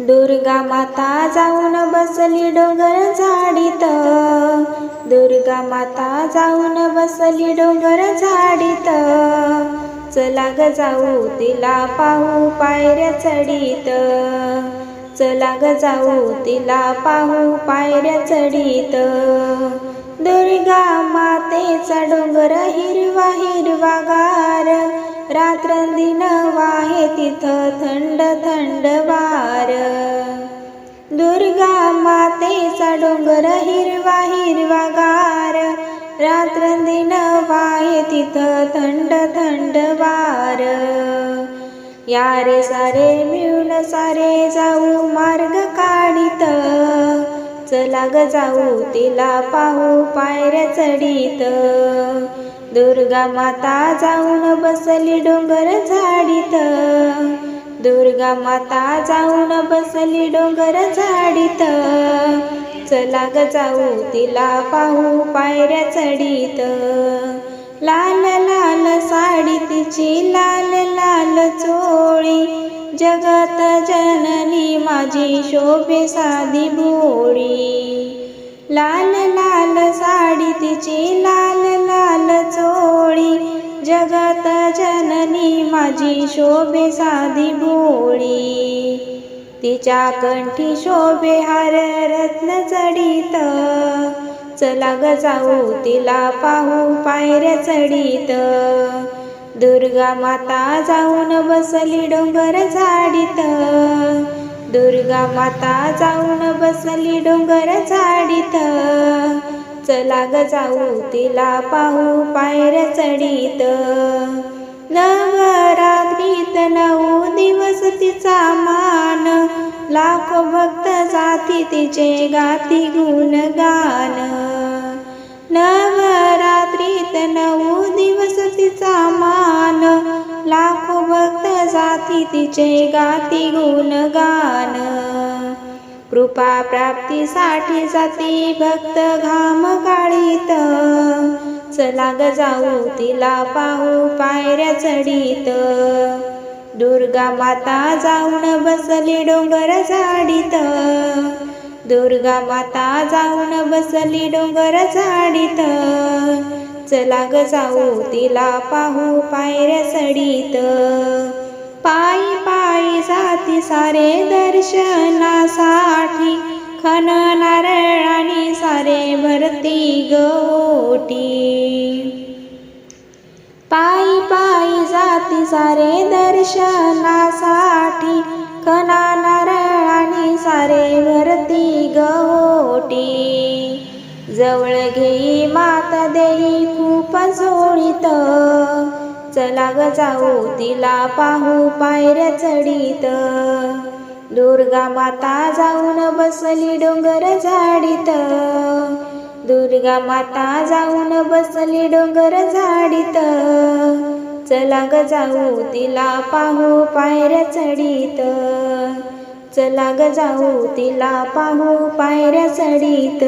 दुर्गा माता जाऊन बसली डोंगर झाडीत. दुर्गा माता जाऊन बसली डोंगर झाडीत. चला ग जाऊ तिला पाहू पायऱ्या चढीत. चला ग जाऊ तिला पाहू पायऱ्या चढीत. दुर्गा मातेचा डोंगर हिरवा हिरवा गार. रात्रंदिन वा तिथं थंड थंड वार. दुर्गा मातेचा डोंगर हिरवा हिरवा गार. रात्रंदिन वाहे तिथं थंड थंड वार. या रे सारे मिळून सारे जाऊ मार्ग काढित. चला ग जाऊ तिला पाहू पायऱ्या चढीत. दुर्गा माता जाऊन बसली डोंगर झाडीत. दुर्गा माता जाऊन बसली डोंगर झाडीत. चला ग जाऊ तिला पाहू पायऱ्या चढीत. लाल लाल साडी तिची लाल लाल चोळी. जगत जननी माझी शोभे साधी भोळी लाल लाल साडी तिची लाल जगत जननी माझी शोभे साधी भोळी. तिच्या कंठी शोभे हार रत्न चढीत. चला ग जाऊ तिला पाहू पायऱ्या चढीत. दुर्गा माता जाऊन बसली डोंगर झाडीत. दुर्गा माता जाऊन बसली डोंगर झाडीत. चला ग जाऊ तिला पाहू पायऱ्या चढीत. नवरात्रीत नऊ दिवस तिचा मान. लाखो भक्त जाती तिचे गाती गुणगान. नवरात्रीत नऊ दिवस तिचा मान. लाखो भक्त जाती तिचे गाती गुणगान. कृपा प्राप्तीसाठी जाती भक्त घाम काढीत. चला ग जाऊ तिला पाहू पायऱ्या चढीत. दुर्गा माता जाऊन बसली डोंगर झाडीत. दुर्गा माता जाऊन बसली डोंगर झाडीत. चला ग जाऊ तिला पाहू पायऱ्या चढीत. आणि सारे दर्शनासाठी खन नारळाने सारे भरती गोटी. पायी पायी जाती सारे दर्शनासाठी कना नारळ आणि सारे भरती गोटी. जवळ घेई मात देई खूप जोडीत. चला ग जाऊ तिला पाहू पायऱ्या चढीत. दुर्गा माता जाऊन बसली डोंगर झाडीत. दुर्गा माता जाऊन बसली डोंगर झाडीत. चला ग जाऊ तिला पाहू पायऱ्या चढीत. चला ग जाऊ तिला पाहू पायऱ्या चढीत.